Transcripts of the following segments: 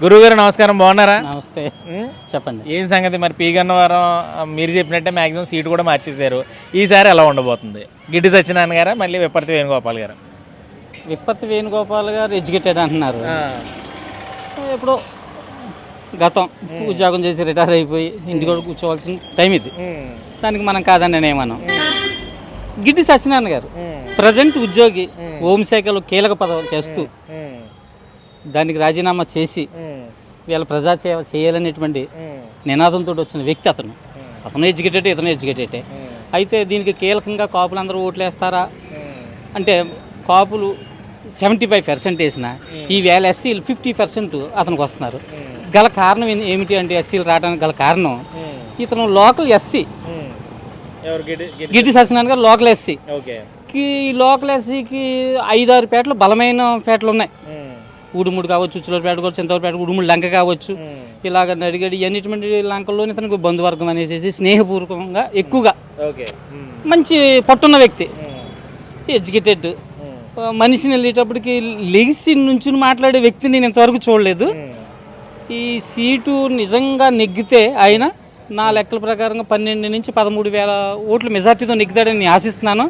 గురువుగారు నమస్కారం బాగున్నారా? నమస్తే? చెప్పండి. ఏం సంగతి? మరి పీ గన్నవరం మీరు చెప్పినట్టే మ్యాక్సిమం సీట్ కూడా మార్చేశారు. ఈసారి ఎలా ఉండబోతుంది? గిడ్డి సత్యనారాయణ గారా మళ్ళీ విప్పర్తి వేణుగోపాల్ గారు? విప్పత్తి వేణుగోపాల్ గారు ఎడ్యుకేటెడ్ అంటున్నారు. ఇప్పుడు గతం ఉద్యోగం చేసి రిటైర్ అయిపోయి ఇంటికి కూడా కూర్చోవాల్సిన టైం ఇది. దానికి మనం కాదని నేనేమన్నాం గిడ్డి సత్యనారాయణ గారు ప్రజెంట్ ఉద్యోగి హోంశాఖలో కీలక పదవులు చేస్తూ దానికి రాజీనామా చేసి వీళ్ళ ప్రజా సేవ చేయాలనేటువంటి నినాదంతో వచ్చిన వ్యక్తి అతను. అతను ఎడ్యుకేటెడ్ ఇతను ఎడ్యుకేటెడే. అయితే దీనికి కీలకంగా కాపులు అందరూ ఓట్లు వేస్తారా అంటే కాపులు సెవెంటీ ఫైవ్ పర్సెంట్ వేసిన ఈ వేల ఎస్సీలు ఫిఫ్టీ పర్సెంట్ అతనికి వస్తున్నారు. గల కారణం ఏమిటి అంటే ఎస్సీలు రావడానికి గల కారణం? ఇతను local SC. Giddi Satyanarayana garu local SC. కి లోకల్ ఎస్సీకి ఐదారు పేటలు బలమైన పేటలు ఉన్నాయి ఉడుముడు కావచ్చు ఉచ్చులపేట కావచ్చు చింతవరపేట ఉడుముడు లంక కావచ్చు. ఇలాగ నడిగడి ఇవన్నిటువంటి లంకల్లోని ఇతనికి బంధువర్గం అనేసి స్నేహపూర్వకంగా ఎక్కువగా మంచి పట్టున్న వ్యక్తి. ఎడ్యుకేటెడ్. మనిషిని వెళ్ళేటప్పటికి లెగిసి నుంచి మాట్లాడే వ్యక్తిని నేను ఇంతవరకు చూడలేదు. ఈ సీటు నిజంగా నెగ్గితే ఆయన నా లెక్కల ప్రకారంగా పన్నెండు నుంచి పదమూడు వేల ఓట్ల మెజార్టీతో నెగ్గుతాడని నేను ఆశిస్తున్నాను.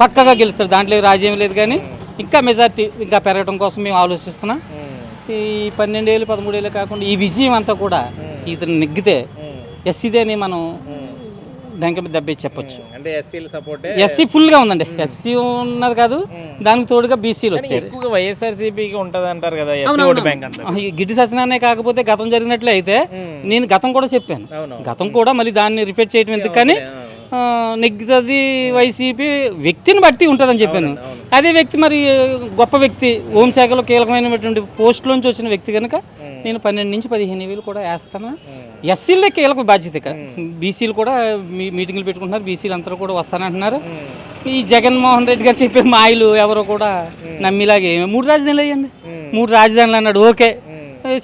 పక్కగా గెలుస్తాడు. దాంట్లో రాజ్యం లేదు కానీ ఇంకా మెజార్టీ ఇంకా పెరగడం కోసం మేము ఆలోచిస్తున్నాం. ఈ పన్నెండేళ్ళు పదమూడేళ్ళు కాకుండా ఈ విజయం అంతా కూడా ఇతను నెగ్గితే ఎస్సీదేని మనం దానికి మీద దెబ్బ చెప్పొచ్చు. అంటే ఎస్సీల సపోర్ట్ ఎస్సీ ఫుల్గా ఉందండి. ఎస్సీ ఉన్నది కాదు దానికి తోడుగా బీసీలు వచ్చారు. ఎక్కువగా వైఎస్ఆర్సీపీకి ఉంటది అంటారు కదా గిడ్డి సత్యనారాయణ కాకపోతే గతం జరిగినట్లే అయితే నేను గతం కూడా చెప్పాను. గతం కూడా మళ్ళీ దాన్ని రిపీట్ చేయడం ఎందుకు కానీ నెగ్గుతుంది వైసీపీ వ్యక్తిని బట్టి ఉంటుందని చెప్పాను. అదే వ్యక్తి మరి గొప్ప వ్యక్తి హోంశాఖలో కీలకమైనటువంటి పోస్టులోంచి వచ్చిన వ్యక్తి కనుక నేను పన్నెండు నుంచి పదిహేను వేలు కూడా వేస్తాను? ఎస్సీలే కీలక బాధ్యత ఇక్కడ బీసీలు కూడా మీ మీటింగ్లు పెట్టుకుంటున్నారు బీసీలు అందరూ కూడా వస్తానంటున్నారు. ఈ జగన్మోహన్ రెడ్డి గారు చెప్పే మాయలు ఎవరో కూడా నమ్మిలాగే మూడు రాజధానులు అయ్యండి. మూడు రాజధానులు అన్నాడు ఓకే.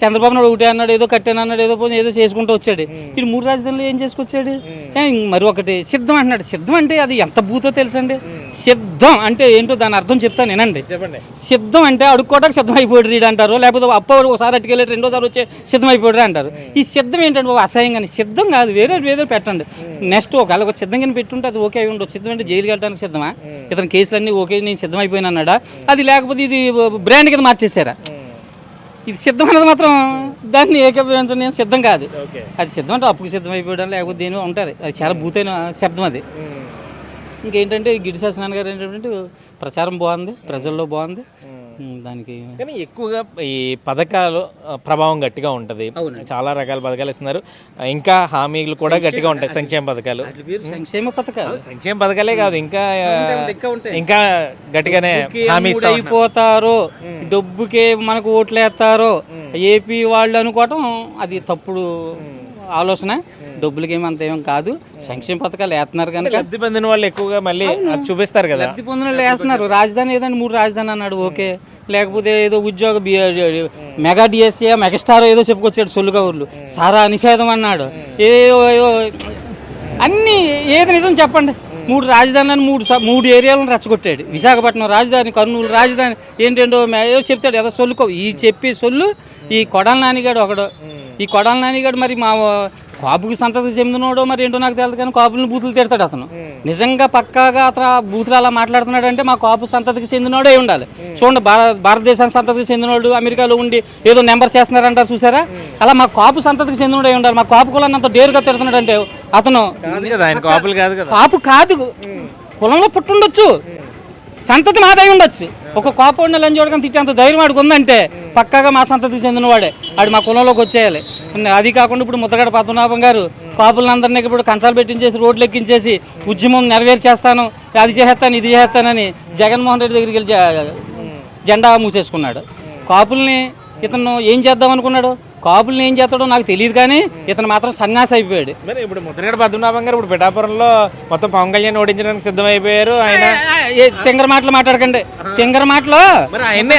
చంద్రబాబు నాయుడు ఒకటే అన్నాడు ఏదో కట్టాను అన్నాడు ఏదో పోనీ ఏదో చేసుకుంటూ వచ్చాడు. ఇటు మూడు రాజధానులు ఏం చేసుకొచ్చాడు? ఏ, మరి ఒకటి సిద్ధం అంటున్నాడు. సిద్ధం అంటే అది ఎంత బూతో తెలుసండి? సిద్ధం అంటే ఏంటో దాని అర్థం చెప్తాను నేనండి. చెప్పండి. సిద్ధం అంటే అడుక్కోవడానికి సిద్ధం అయిపోయాడు రీడ్ అంటారు లేకపోతే అప్ప ఒకసారి అట్టుకెళ్ళి రెండోసారి వచ్చే సిద్ధం అయిపోయాడు అంటారు ఈ సిద్ధం ఏంటంటే బాబు? అసహ్యంగా సిద్ధం కాదు వేరే వేరే పెట్టండి. నెక్స్ట్ ఒకవేళ ఒక సిద్ధం కింద పెట్టుంటే అది ఓకే అయి ఉండదు సిద్ధం అంటే జైలుకి వెళ్ళడానికి సిద్ధమా? ఇతని కేసులన్నీ ఓకే నేను సిద్ధం అయిపోయినా అన్నాడా అది లేకపోతే ఇది బ్రాండ్ కింద మార్చేసారా ఇది సిద్ధం అన్నది మాత్రం దాన్ని ఏకీభవించడం నేను సిద్ధం కాదు. అది సిద్ధం అంటే అప్పుకి సిద్ధం అయిపోవడం లేకపోతే దేని ఉంటుంది అది చాలా భూతైన శబ్దం అది. ఇంకేంటంటే గిడి గారు ఏంటంటే ప్రచారం బాగుంది ప్రజల్లో బాగుంది. దానికి కానీ ఎక్కువగా ఈ పథకాలు ప్రభావం గట్టిగా ఉంటది. చాలా రకాల పథకాలు ఇస్తున్నారు. ఇంకా హామీలు కూడా గట్టిగా ఉంటాయి సంక్షేమ పథకాలు. సంక్షేమ పథకాలు. సంక్షేమ పథకాలే కాదు ఇంకా ఇంకా గట్టిగానే హామీ అయిపోతారో డబ్బుకే మనకు ఓట్లు వేస్తారో ఏపీ వాళ్ళు అనుకోవటం అది తప్పుడు ఆలోచన. డబ్బులకి ఏమి అంత ఏం కాదు. సంక్షేమ పథకాలు వేస్తున్నారు కనుక. లబ్ధి పొందిన వాళ్ళు ఎక్కువగా మళ్ళీ అది చూపిస్తారు కదా. లబ్ధి పొందిన వాళ్ళు వేస్తున్నారు. రాజధాని ఏదండి? మూడు రాజధాని అన్నాడు. ఓకే. లేకపోతే ఏదో ఉద్యోగ మెగా డిఎస్సీ మెగాస్టార్ ఏదో చెప్పుకొచ్చాడు సొల్లుగా ఊర్లు. సారా నిషేధం అన్నాడు. ఏదో అన్నీ ఏది నిజం చెప్పండి. మూడు రాజధానులను మూడు మూడు ఏరియాలను రెచ్చగొట్టాడు. విశాఖపట్నం రాజధాని కర్నూలు రాజధాని ఏంటంటో ఏదో చెప్తాడు. ఏదో సొల్లుకో ఈ చెప్పే సొల్లు ఈ కొడాల నానిగాడు ఒకడు. ఈ కొడాల నానిగాడు మరి మా కాపుకి సంతతి చెందినోడో మరి ఏంటో నాకు తెలియదు కానీ కాపులను బూతులు తిడతాడు అతను. నిజంగా పక్కాగా అతను బూతులు అలా మాట్లాడుతున్నాడు అంటే మా కాపు సంతతికి చెందినోడే ఉండాలి. చూడండి భారత భారతదేశానికి సంతతికి చెందినోడు అమెరికాలో ఉండి ఏదో నెంబర్ చేస్తున్నారంటారు చూసారా? అలా మా కాపు సంతతికి చెందినోడే ఉండాలి. మా కాపు కులాన్ని అంత డేరుగా తిడుతున్నాడు అంటే అతను కాపు కాదు. కులంలో పుట్టుండొచ్చు. సంతతి మాదై ఉండొచ్చు. ఒక కోపడిన లంచోడకని తిట్టేంత ధైర్యం వాడికి ఉందంటే పక్కాగా మా సంతతికి చెందినవాడే. ఆడు మా కులంలోకి వచ్చేయాలి. అది కాకుండా ఇప్పుడు ముద్దగడ పద్మనాభం గారు కాపులందరినీ ఇప్పుడు కంచాలు పెట్టించేసి రోడ్లు ఎక్కించేసి ఉద్యమం నెరవేర్చేస్తాను అది చేసేస్తాను ఇది చేస్తానని జగన్మోహన్ రెడ్డి దగ్గరికి వెళ్ళి జెండా మూసేసుకున్నాడు. కాపుల్ని ఇతను ఏం చేద్దాం అనుకున్నాడు? కాపుల్ని ఏం చేస్తాడో నాకు తెలియదు కానీ ఇతను మాత్రం సన్యాసి అయిపోయాడు. మరి ఇప్పుడు ముద్రగడ పద్మనాభం గారు ఇప్పుడు పిఠాపురంలో మొత్తం పవన్ కళ్యాణ్ ఓడించడానికి సిద్ధమైపోయారు ఆయన తింగర మాటలు మాట్లాడకండి. తింగర మాటలు ఆయనే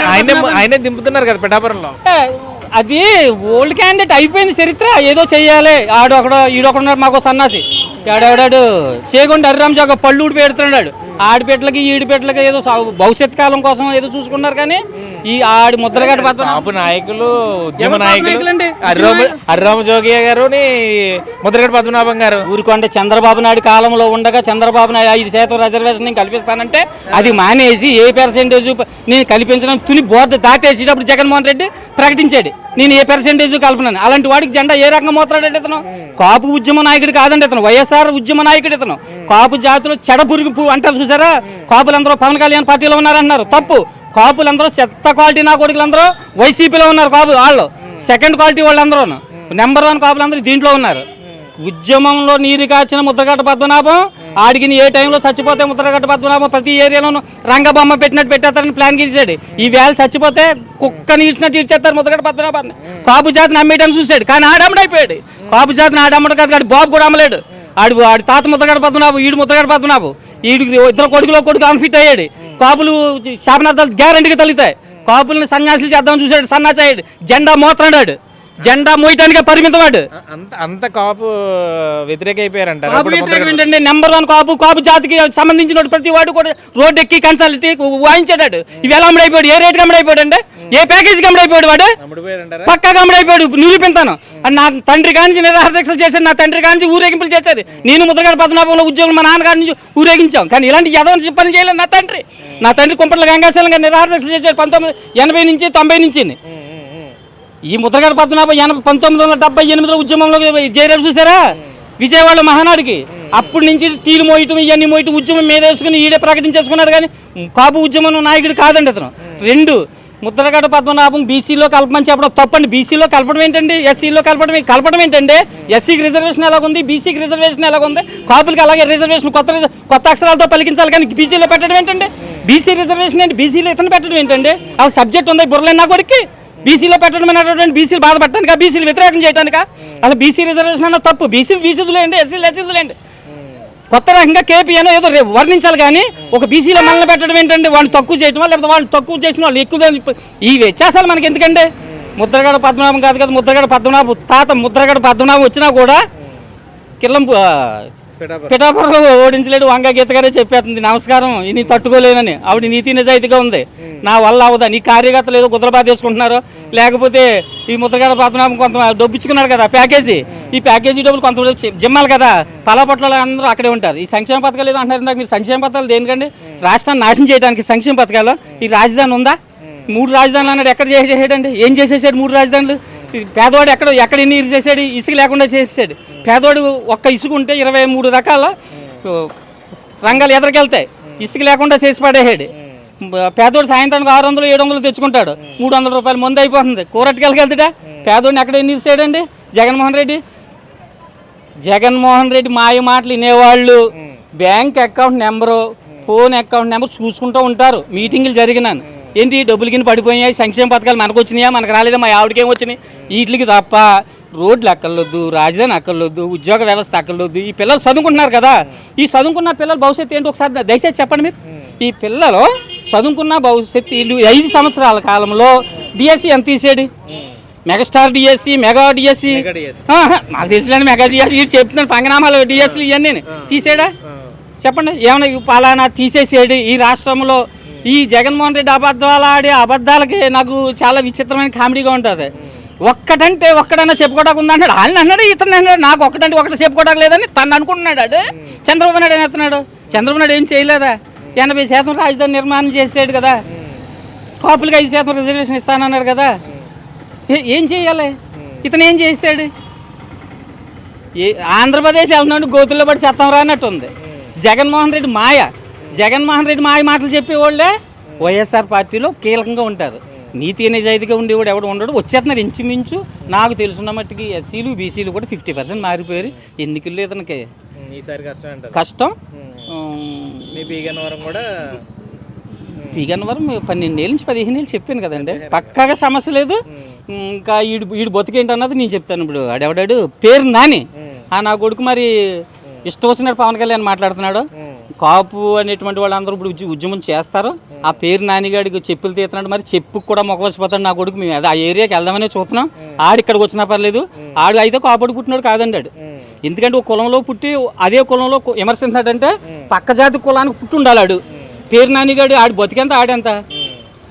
ఆయనే దింపుతున్నారు కదా పిఠాపురంలో. అది ఓల్డ్ క్యాండిడేట్ అయిపోయింది చరిత్ర ఏదో చెయ్యాలి. ఆడు ఒకడు ఈడొకడు మాకు సన్నాసి. ఆడాడాడు చేగొండ హరిరామ్ జాగ పళ్ళు ఊడి పెడుతున్నాడు ఆడిపెట్లకి ఈడిపెట్లకి ఏదో భవిష్యత్ కాలం కోసం ఏదో చూసుకున్నారు కానీ ఈ ఆడి ముద్రగడ్డ పద్మనాభం కాపు నాయకులు ఉద్యమ నాయకులు? హరిరామ జోగియ్య గారు ముద్రగడ పద్మనాభం గారు. ఊరుకోండి చంద్రబాబు నాయుడు కాలంలో ఉండగా చంద్రబాబు నాయుడు ఐదు శాతం రిజర్వేషన్ నేను కల్పిస్తానంటే అది మానేసి ఏ పర్సెంటేజ్ నేను కల్పించడం తుని బోర్డు దాటేసేటప్పుడు జగన్మోహన్ రెడ్డి ప్రకటించాడు. నేను ఏ పర్సెంటేజ్ కల్పనని. అలాంటి వాడికి జెండా ఏ రకంగా మోతాడండి ఇతను? కాపు ఉద్యమ నాయకుడు కాదండి ఇతను. వైఎస్ఆర్ ఉద్యమ నాయకుడు ఇతను. కాపు జాతిలో చెడపురుగు పువ్వు అంటారు చూసారా? కాపులందరూ పవన్ కళ్యాణ్ పార్టీలో ఉన్నారంటున్నారు. తప్పు. కాపులందరూ చెత్త క్వాలిటీ నా కొడుకులందరూ వైసీపీలో ఉన్నారు కాపు వాళ్ళు. సెకండ్ క్వాలిటీ వాళ్ళందరూ నెంబర్ వన్ కాపులందరూ దీంట్లో ఉన్నారు. ఉద్యమంలో నీరు కాచిన ముద్రగట్ట పద్మనాభం ఆడికి ఏ టైంలో చచ్చిపోతే ముద్రగట్ట పద్మనాభం ప్రతి ఏరియాలోనూ రంగబొమ్మ పెట్టినట్టు పెట్టేస్తారని ప్లాన్ గీసాడు ఈ వేళ చచ్చిపోతే కుక్కని నీడ్చినట్టు ఇచ్చేస్తారు ముద్రగట్ట పద్మనాభాన్ని. కాపు జాతిని అమ్మేయడానికి చూశాడు. కానీ ఆడమ్మడైపోయాడు కాపు జాతిని ఆడమ్మడు కాదు కాదు బాబు కూడా అమ్మలేడు. ఆడు ఆడి తాత ముద్రగడ పద్మనాభం ఈడు ముద్రగడ పద్మనాభం ఈడికి ఇద్దరు కొడుకులో కొడుకు అన్ఫిట్ అయ్యాడు. కాపులు శాపనార్థాలు గ్యారంటీగా తల్లుతాయి. కాపుల్ని సన్యాసులు చేద్దామని చూశాడు సన్నాసాడు జెండా మోతున్నాడు జెండా మోయటానికే పరిమితమాడు అంత అంత కాపు వ్యతిరేక అయిపోయారంటారు? కాపు వ్యతిరేకం ఏంటంటే నెంబర్ వన్ కాపు కాపు జాతికి సంబంధించిన ప్రతి వాడు కూడా రోడ్డు ఎక్కి కంచాలి వాయించాడు ఇవి ఎలా అమ్ముడైపోయాడు? ఏ రేటుకి అమ్ముడైపోయాడు అంటే? ఏ ప్యాకేజీకి అమ్ముడైపోయాడు వాడు? పక్కాగా అమ్ముడైపోయాడు. నిరూపిస్తాను నా తండ్రి కానించి నిరాహారదీక్షలు చేశాడు నా తండ్రి కానించి ఊరేగింపులు చేశారు నేను ముద్రగడ పద్మనాభంలో ఉద్యోగం మా నాన్నగారి నుంచి ఊరేగించాం. కానీ ఇలాంటి యదవని పని చేయలేదు నా తండ్రి. నా తండ్రి కుంపట్ల గంగాశలం గారు నిరాహారదీక్షలు చేశాడు పంతొమ్మిది ఎనభై నుంచి తొంభై నుంచి. ఈ ముద్రగడ పద్మనాభ ఎనభై పంతొమ్మిది వందల డెబ్బై ఎనిమిదిలో ఉద్యమంలో జయరాజు చూసారా? విజయవాడ మహానాడికి. అప్పటి నుంచి టీలు మోయటం ఇవన్నీ మోయటం ఉద్యమం మీద వేసుకుని ఈడే ప్రకటించేసుకున్నాడు కానీ కాపు ఉద్యమం నాయకుడు కాదండి అతను. రెండు ముద్రగడ పద్మనాభం బీసీలో కలపమని చెప్పడం తప్పండి. బీసీలో కలపడం ఏంటండి? ఎస్సీలో కలపడం కలపడం ఏంటండి? ఎస్సీకి రిజర్వేషన్ ఎలాగుంది? బీసీకి రిజర్వేషన్ ఎలాగుంది? కాపులకి అలాగే రిజర్వేషన్ కొత్త కొత్త అక్షరాలతో పలికించాలి కానీ బీసీలో పెట్టడం ఏంటండి? బీసీ రిజర్వేషన్ ఏంటి? బీసీలో ఇతను పెట్టడం ఏంటండి? అసలు సబ్జెక్ట్ ఉంది బుర్రలైనా నా కొడుక్కి. బీసీలో పెట్టడం అనేటువంటి బీసీలు బాధపడటానిక? బీసీలు వ్యతిరేకం చేయడానిక అసలు బీసీ రిజర్వేషన్ అన్న తప్పు. బీసీలు బీసీదులేండి ఎస్సీలు ఎస్సీదులేండి కొత్త రకంగా కేపీ అని ఏదో వర్ణించాలి కానీ ఒక బీసీలో మనల్ని పెట్టడం ఏంటంటే వాళ్ళు తక్కువ చేయటం లేకపోతే వాళ్ళు తక్కువ చేసిన వాళ్ళు ఎక్కువ ఈ వ్యత్యాసాలు మనకి ఎందుకంటే ముద్రగడ పద్మనాభం కాదు కదా ముద్రగడ పద్మనాభం తాత ముద్రగడ పద్మనాభం వచ్చినా కూడా కిల్లం పిఠాపురంలో ఓడించలేడు వంగ గీత గారే చెప్పేస్తుంది. నమస్కారం ఇది తట్టుకోలేనని. ఆవిడ నీతి నిజాయితీగా ఉంది. నా వల్ల అవదా? నీ కార్యకర్తలు ఏదో కుదరబాద చేసుకుంటున్నారు లేకపోతే ఈ ముద్రగడ పద్మనాభం కొంత డబ్బిచ్చుకున్నాడు కదా ప్యాకేజీ. ఈ ప్యాకేజీ డబ్బులు కొంత జిమ్మాలి కదా. పలాపట్ల అందరూ అక్కడే ఉంటారు. ఈ సంక్షేమ పథకాలు ఏదో అంటారు ఇందాక మీరు. సంక్షేమ పథకాలు దేనికండి? రాష్ట్రాన్ని నాశనం చేయడానికి సంక్షేమ పథకాలు. ఈ రాజధాని ఉందా? మూడు రాజధానులు అన్నాడు. ఎక్కడ చేసేసాడండి? ఏం చేసేసాడు మూడు రాజధానులు? పేదవాడు ఎక్కడ ఎక్కడ ఎన్ని ఇరు చేసాడు ఇసుక లేకుండా చేసేసాడు. పేదవాడు ఒక్క ఇసుక ఉంటే ఇరవై మూడు రకాల రంగాలు ఎదరికెళ్తాయి. ఇసుక లేకుండా చేసి పడేసాడు. పేదోడు సాయంత్రానికి ఆరు వందలు ఏడు వందలు తెచ్చుకుంటాడు. మూడు వందల రూపాయలు ముందు అయిపోతుంది. కూరట్టుకెళ్ళకి వెళ్తాడా పేదోడిని ఎక్కడ ఎన్ని ఇచ్చాడండి జగన్మోహన్ రెడ్డి? జగన్మోహన్ రెడ్డి మాయ మాటలు వినేవాళ్ళు. Bank account number phone account number చూసుకుంటూ ఉంటారు. మీటింగులు జరిగినాను. ఏంటి డబ్బులు కింద పడిపోయాయి సంక్షేమ పథకాలు మనకు వచ్చినాయా మనకు రాలేదా? మా ఆవిడకేం వచ్చినాయి? వీటికి తప్ప రోడ్లు అక్కర్లొద్దు రాజధాని అక్కర్లొద్దు ఉద్యోగ వ్యవస్థ అక్కర్లొద్దు. ఈ పిల్లలు చదువుకుంటున్నారు కదా. ఈ చదువుకున్న పిల్లల భవిష్యత్తు ఏంటి ఒకసారి దయచేసి చెప్పండి మీరు. ఈ పిల్లలు చదువుకున్న భవిష్యత్తు వీళ్ళు ఐదు సంవత్సరాల కాలంలో డిఎస్సి ఎంత తీసాడు మెగాస్టార్ డిఎస్సి మెగా డిఎస్సి ఆహా, మాకు తెలిసిన మెగా డిఎస్సి వీడు చెప్తున్నాను పంగనామాలు డిఎస్సీలు ఇవన్నీ తీసాడా? చెప్పండి. ఏమన్నా ఇవి పలానా తీసేసాడు ఈ రాష్ట్రంలో ఈ జగన్మోహన్ రెడ్డి అబద్ధాలు ఆడే అబద్ధాలకి నాకు చాలా విచిత్రమైన కామెడీగా ఉంటుంది. ఒక్కటంటే ఒక్కడన్నా చెప్పుకోవడానికి ఉందంటాడు ఆయన అన్నాడు ఇతను అన్నాడు. నాకు ఒక్కటంటే ఒకటి చెప్పుకోవడానికి లేదని తను అనుకుంటున్నాడు ఆడు. చంద్రబాబు నాయుడు ఏం ఎత్తున్నాడు చంద్రబాబు నాయుడు ఏం చేయలేదా? ఎనభై శాతం రాజధాని నిర్మాణం చేసాడు కదా. కాపులకి ఐదు శాతం రిజర్వేషన్ ఇస్తానన్నాడు కదా. ఏం చేయాలి? ఇతను ఏం చేశాడు ఆంధ్రప్రదేశ్ వెళ్తున్నాడు గోతుల్లో పడి చెత్తం రానట్టు ఉంది జగన్మోహన్ రెడ్డి మాయ. జగన్మోహన్ రెడ్డి మాయ మాటలు చెప్పేవాళ్ళే. వైఎస్ఆర్ పార్టీలో కీలకంగా ఉంటారు. నీతి నిజాయితీగా ఉండేవాడు ఎవడు ఉండడు. వచ్చేస్తున్నారు ఇంచుమించు. నాకు తెలుసున్న మట్టుకి ఎస్సీలు బీసీలు కూడా ఫిఫ్టీ పర్సెంట్ మారిపోయారు. ఎన్నికల్లో ఇతనికి కష్టం. కూడా పీగన్నవరం పన్నెండేళ్ళ నుంచి పదిహేను ఏళ్ళు చెప్పాను కదండి. పక్కాగా సమస్య లేదు. ఇంకా ఈడు ఈడు బతికేంటన్నది నేను చెప్తాను ఇప్పుడు. ఆడెవడాడు? పేరు నాని ఆ నా కొడుకు మరి ఇష్టం వచ్చినట్టు పవన్ కళ్యాణ్ మాట్లాడుతున్నాడు. కాపు అనేటువంటి వాళ్ళందరూ ఇప్పుడు ఉద్య- ఉద్యమం చేస్తారు. ఆ పేరు నానిగాడికి చెప్పులు తీస్తున్నాడు. మరి చెప్పుకు కూడా మొక్కవచ్చిపోతాడు నా కొడుకు. మేము అదే ఆ ఏరియాకి వెళ్దామనే చూస్తున్నాం. ఆడు ఇక్కడికి వచ్చినా పర్లేదు. ఆడు అయితే కాపాడు పుట్టినాడు కాదండి ఆడు. ఎందుకంటే ఒక కులంలో పుట్టి అదే కులంలో విమర్శించాడంటే పక్క జాతి కులానికి పుట్టి ఉండాలి ఆడు. పేరు నానిగాడు ఆడు బతికెంత ఆడెంత?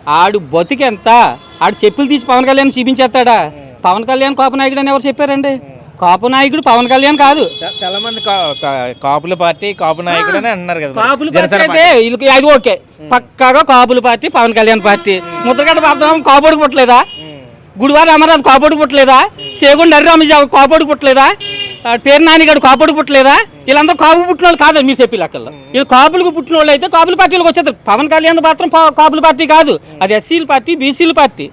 ఆడు బతికెంత? ఆడు చెప్పులు తీసి పవన్ కళ్యాణ్ చూపించేస్తాడా? పవన్ కళ్యాణ్ కోప నాయకుడు అని ఎవరు చెప్పారండి? కోప నాయకుడు పవన్ కళ్యాణ్ కాదు. చాలా మంది కాపుల పార్టీ కాపు నాయకుడు అని అంటున్నారు కదా. కాపులు పార్టీ అయితే వీళ్ళకి అది ఓకే. పక్కాగా కాపుల పార్టీ పవన్ కళ్యాణ్ పార్టీ. ముద్రగడ్డ పాపం కాపోడికి పుట్టలేదా? గుడివారి అమర్నాథ్ కాపోడికి పుట్టలేదా? చేగుండ హరిరామజా కాపోడికి పుట్టలేదా? పేరు నానిగాడు కాపోడికి పుట్టలేదా? వీళ్ళందరూ కాపు పుట్టిన వాళ్ళు కాదు మీరు చెప్పి లెక్కల్లో. వీళ్ళు కాపులకు పుట్టిన వాళ్ళు అయితే కాపుల పార్టీలకు వచ్చేస్తారు. పవన్ కళ్యాణ్ మాత్రం కాపుల పార్టీ కాదు. అది ఎస్సీల పార్టీ బీసీల పార్టీ.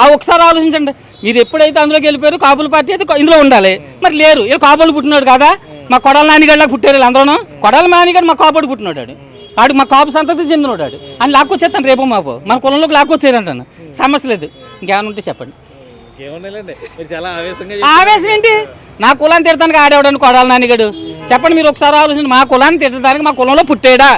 ఆ ఒకసారి ఆలోచించండి. మీరు ఎప్పుడైతే అందులోకి వెళ్ళిపోయారు కాపుల పార్టీ అయితే ఇందులో ఉండాలి. మరి లేరు. వీళ్ళు కాపులు పుట్టినాడు కదా. మా కొడాల నానిగడ్లకు పుట్టారు వీళ్ళందరూ కొడాల నానిగడు మా కాపాడు పుట్టినాడు ఆడు. మా కాపు సంతతి చెందినోడు ఆడు. అని లాక్కొచ్చేస్తాను రేపు మాపు. మన కులంలోకి లాక్కొచ్చారంటాను సమస్య లేదు. ఇంకేమైనా ఉంటే చెప్పండి. ఆవేశం ఏంటి? నా కులాన్ని తిడతానికి ఆడేవాడని కొడాలి నానిగడు. చెప్పండి మీరు ఒకసారి ఆలోచించి మా కులాన్ని తిట్టడానికి మా కులంలో పుట్టాడా?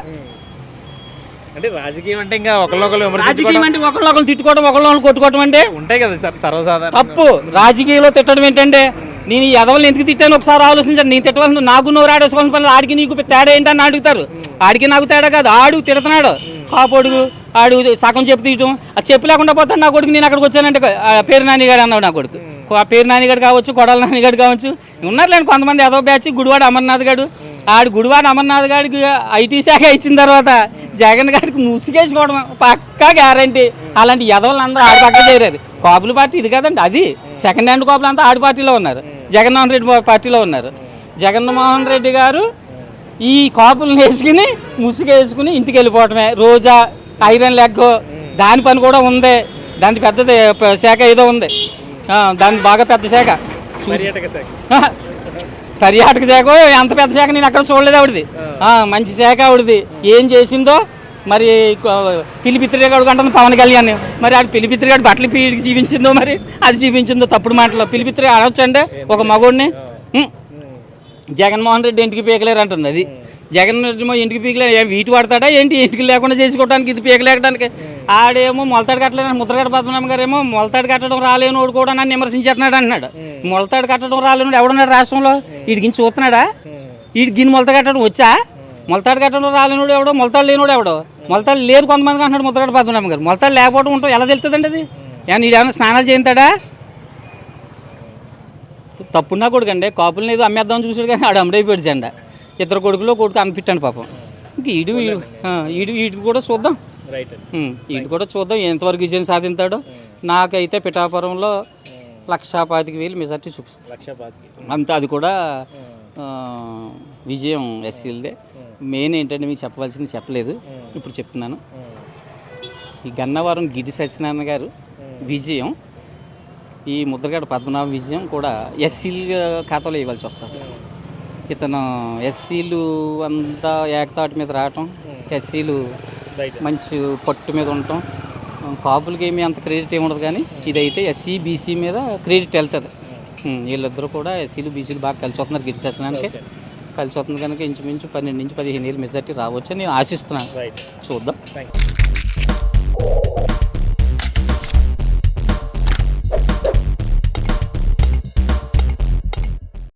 అంటే రాజకీయం అంటే ఇంకా ఒకళ్ళొకళ్ళు రాజకీయం అంటే ఒకళ్ళొకళ్ళు తిట్టుకోవడం ఒకళ్ళొకళ్ళు కొట్టుకోవడం అంటే ఉంటాయి కదా సర్- సర్వసాధారణ తప్పు. రాజకీయంలో తిట్టడం ఏంటంటే నేను ఈ ఎదవల్ని ఎందుకు తిట్టాను? ఒకసారి ఆలోచించండి. నేను తిట్టవలసిన నాకు నువ్వు రాడేసుకోవాల్సిన పని ఆడికి నీకు తేడా ఏంటని అడుగుతారు. ఆడికి నాకు తేడా కాదు. ఆడు తిడుతున్నాడు. కాపోడుగు ఆడు సగం చెప్పు తీయటం. ఆ చెప్పు లేకుండా పోతాడు నా కొడుకు. నేను అక్కడికి వచ్చానంటే పేరు నానిగాడు అన్నాడు నా కొడుకు. ఆ పేరు నానిగాడు కావచ్చు కొడాల నానిగాడు కావచ్చు. ఉన్నారు లేని కొంతమంది ఎదవ బ్యాచ్ గుడివాడ అమర్నాథ్ గాడు. ఆడు గుడివాడ అమర్నాథ్ గాడికి ఐటీ శాఖ ఇచ్చిన తర్వాత జగన్ గారికి ముసుగేసుకోవడం పక్కా గ్యారంటీ. అలాంటి ఎదవలు అందరూ ఆడి పక్క చేరారు. కాపుల పార్టీ ఇది కదండి అది. సెకండ్ హ్యాండ్ కాపులు అంతా ఆడి పార్టీలో ఉన్నారు. జగన్మోహన్ రెడ్డి పార్టీలో ఉన్నారు. జగన్మోహన్ రెడ్డి గారు ఈ కాపులను వేసుకుని ముసుగు వేసుకుని ఇంటికి వెళ్ళిపోవటమే. రోజా ఐరన్ లెగ్ దాని పని కూడా ఉంది. దాని పెద్దది ప- శాఖ ఏదో ఉంది. దాని బాగా పెద్ద శాఖ. పర్యాటక శాఖ ఎంత పెద్ద శాఖ నేను అక్కడ చూడలేదు ఆవిడది. మంచి శాఖ ఆవిడది. ఏం చేసిందో మరి పిలిపిత్రిగాడు అంటుంది పవన్ కళ్యాణ్. మరి ఆడు పిలిపిత్రిగాడు బట్టలు పీడికి చూపించిందో మరి అది చూపించిందో తప్పుడు మాటలు. పిలిపిత్రి అనొచ్చండి ఒక మగోడిని. జగన్మోహన్ రెడ్డి ఇంటికి పీకలేరు అంటుంది అది జగన్ ఏమో ఇంటికి పీకలేరు ఏం వీటి వాడతాడా ఏంటి? ఇంటికి లేకుండా చేసుకోవడానికి ఇది పీకలేకడానికి ఆడేమో మొలతాడు కట్టలేని ముద్రగడ పద్మనాభం గారు ఏమో మొలతాడు కట్టడం రాలేనోడు కూడా నన్ను విమర్శించేస్తున్నాడు అన్నాడు మొలతాడు కట్టడం రాలేనోడు ఎవడున్నాడు రాష్ట్రంలో? వీడికి చూస్తున్నాడా? వీడికి గిన్నె మొలత కట్టడం వచ్చా? మొలతాడు కట్టడం రాలేనోడు ఎవడో? మొలతాడు లేనోడు ఎవడో? మొలతాడు లేరు కొంతమంది అంటున్నాడు ముద్రగడ పద్మనాభం గారు. మొలతాడు లేకపోవడం ఉంటాం. ఎలా తెలుస్తుందండి అది? ఏమన్నా వీడు ఏమైనా స్నానాలు చేయించాడా? తప్పున్నా కొడుకు అండి కాపుల్ని ఏదో అమ్మేద్దాం చూసాడు కానీ ఆడు అమ్మడైపోయాడు జెండా. ఇద్దరు కొడుకులో కొడుకు అనిపించండి పాపం. ఇంక ఈడు ఈడు ఈడు కూడా చూద్దాం. ఈడు కూడా చూద్దాం ఎంతవరకు విజయం సాధించాడో. నాకైతే పిఠాపురంలో లక్షా పాతిక వేలు మెజార్టీ చూపిస్తుంది. అంత అది కూడా విజయం ఎస్సీలదే. మెయిన్ ఏంటంటే మీకు చెప్పవలసింది చెప్పలేదు. ఇప్పుడు చెప్తున్నాను. ఈ గన్నవరం గిడి సత్యనారాయణ గారు విజయం ఈ ముద్రగడ పద్మనాభ విజయం కూడా ఎస్సీల ఖాతాలో ఇవ్వాల్సి వస్తుంది. ఇతను ఎస్సీలు అంతా ఏకతాటి మీద రావటం ఎస్సీలు రైట్. మంచి పట్టు మీద ఉండటం. కాపులకి ఏమీ అంత క్రెడిట్ ఏమి ఉండదు కానీ ఇదైతే ఎస్సీ బీసీ మీద క్రెడిట్ వెళ్తుంది. ఉం, వీళ్ళిద్దరూ కూడా ఎస్సీలు బీసీలు బాగా కలిసి వస్తున్నారు గిరి సత్యనారాయణకి కలిసి వస్తుంది కనుక ఇంచుమించు పన్నెండు నుంచి పదిహేను ఏళ్ళు మెజార్టీ రావచ్చు అని నేను ఆశిస్తున్నాను. రైట్ చూద్దాం.